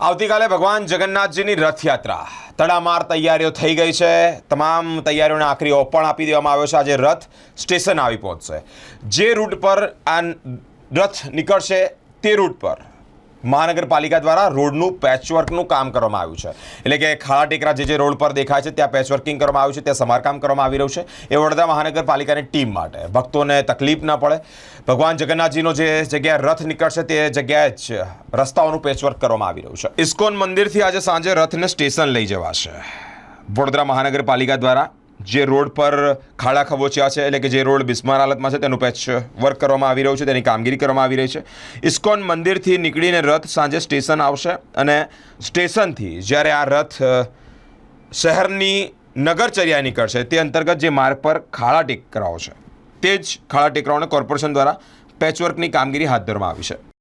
આવતીકાલે ભગવાન જગન્નાથજીની રથયાત્રા. તડામાર તૈયારીઓ થઈ ગઈ છે. તમામ તૈયારીઓને આખરી ઓપણ પણ આપી દેવામાં આવ્યો છે. આજે રથ સ્ટેશન આવી પહોંચશે. જે રૂટ પર આ રથ નીકળશે તે રૂટ પર. મહાનગરપાલિકા દ્વારા રોડનું પેચવર્કનું કામ કરવામાં આવ્યું છે. એટલે કે ખાડા ટેકરા જે જે રોડ પર દેખાય છે, ત્યાં પેચવર્કિંગ કરવામાં આવ્યું છે, ત્યાં સમારકામ કરવામાં આવી રહ્યું છે. એ વડોદરા મહાનગરપાલિકાની ટીમ માટે. ભક્તોને તકલીફ ન પડે. ભગવાન જગન્નાથજીનો જે જગ્યાએ રથ નીકળશે, તે જગ્યાએ જ રસ્તાઓનું પેચવર્ક કરવામાં આવી રહ્યું છે. ઇસ્કોન મંદિરથી આજે સાંજે રથને સ્ટેશન લઈ જવાશે. વડોદરા મહાનગરપાલિકા દ્વારા જે રોડ પર ખાડા ખબોચ્યા છે એટલે કે જે રોડ બિસ્માર હાલતમાં છે, તેનું પેચ વર્ક કરવામાં આવી રહ્યું છે, તેની કામગીરી કરવામાં આવી રહી છે. ઇસ્કોન મંદિરથી નીકળીને રથ સાંજે સ્ટેશન આવશે અને સ્ટેશનથી જ્યારે આ રથ શહેરની નગરચર્યા નીકળશે, તે અંતર્ગત જે માર્ગ પર ખાડા ટેકરાઓ છે, તે જ ખાડા ટેકરાઓને કોર્પોરેશન દ્વારા પેચવર્કની કામગીરી હાથ ધરવામાં આવી છે.